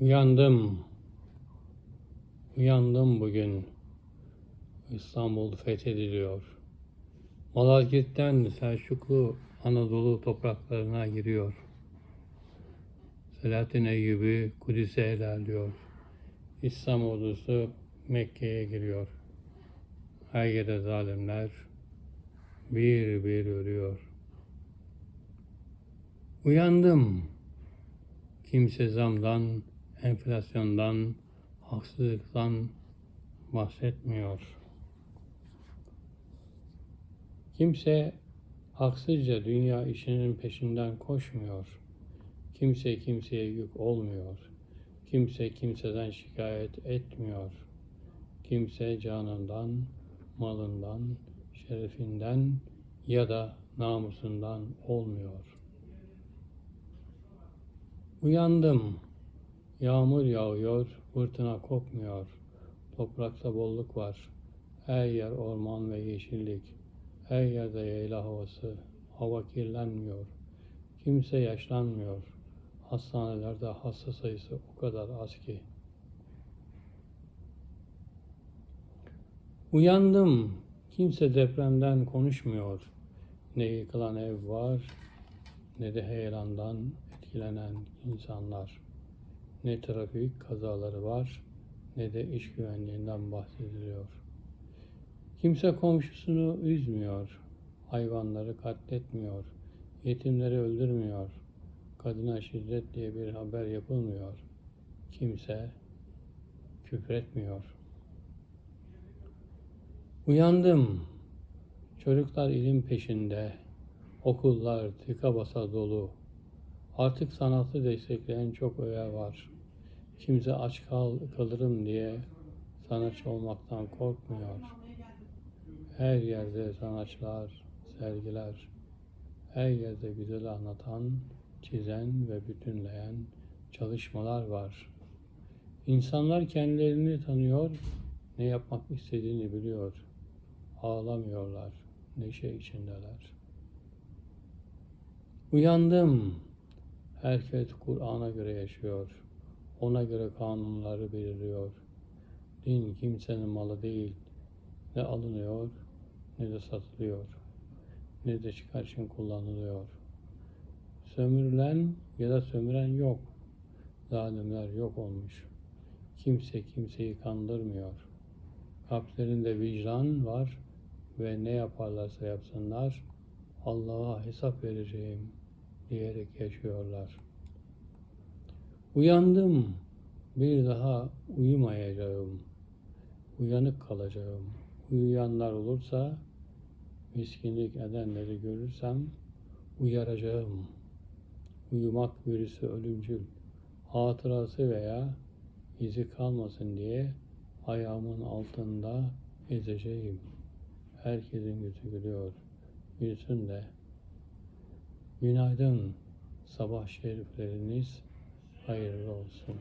Uyandım. Uyandım bugün. İstanbul fethediliyor. Malazgirt'ten Selçuklu Anadolu topraklarına giriyor. Selahattin Eyyubi Kudüs'e ilerliyor. İslam ordusu Mekke'ye giriyor. Her yerde zalimler bir bir ölüyor. Uyandım. Kimse zamdan, enflasyondan, haksızlıktan bahsetmiyor. Kimse haksızca dünya işinin peşinden koşmuyor. Kimse kimseye yük olmuyor. Kimse kimseden şikayet etmiyor. Kimse canından, malından, şerefinden ya da namusundan olmuyor. Uyandım. Yağmur yağıyor, fırtına kopmuyor. Toprakta bolluk var. Her yer orman ve yeşillik. Her yerde yayla havası. Hava kirlenmiyor. Kimse yaşlanmıyor. Hastanelerde hasta sayısı o kadar az ki. Uyandım. Kimse depremden konuşmuyor. Ne yıkılan ev var, ne de heyelandan etkilenen insanlar. Ne trafik kazaları var, ne de iş güvenliğinden bahsediliyor. Kimse komşusunu üzmüyor, hayvanları katletmiyor, yetimleri öldürmüyor, kadına şiddet diye bir haber yapılmıyor. Kimse küfretmiyor. Uyandım. Çocuklar ilim peşinde. Okullar tıka basa dolu. Artık sanatı destekleyen çok öğe var. Kimse aç kal kalırım diye sanatçı olmaktan korkmuyor. Her yerde sanatçılar, sergiler, her yerde güzel anlatan, çizen ve bütünleyen çalışmalar var. İnsanlar kendilerini tanıyor, ne yapmak istediğini biliyor. Ağlamıyorlar, neşe içindeler. Uyandım. Herkes Kur'an'a göre yaşıyor. Ona göre kanunları belirliyor. Din kimsenin malı değil. Ne alınıyor ne de satılıyor. Ne de çıkar için kullanılıyor. Sömürülen ya da sömüren yok. Zalimler yok olmuş. Kimse kimseyi kandırmıyor. Kalplerinde vicdan var ve ne yaparlarsa yapsınlar Allah'a hesap vereceğim diyerek yaşıyorlar. Uyandım, bir daha uyumayacağım. Uyanık kalacağım. Uyuyanlar olursa, miskinlik edenleri görürsem uyaracağım. Uyumak virüsü ölümcül. Hatırası veya izi kalmasın diye ayağımın altında ezeceğim. Herkesin yüzü gülüyor. Gülsün de. Günaydın. Sabah şerifleriniz hayırlı olsun.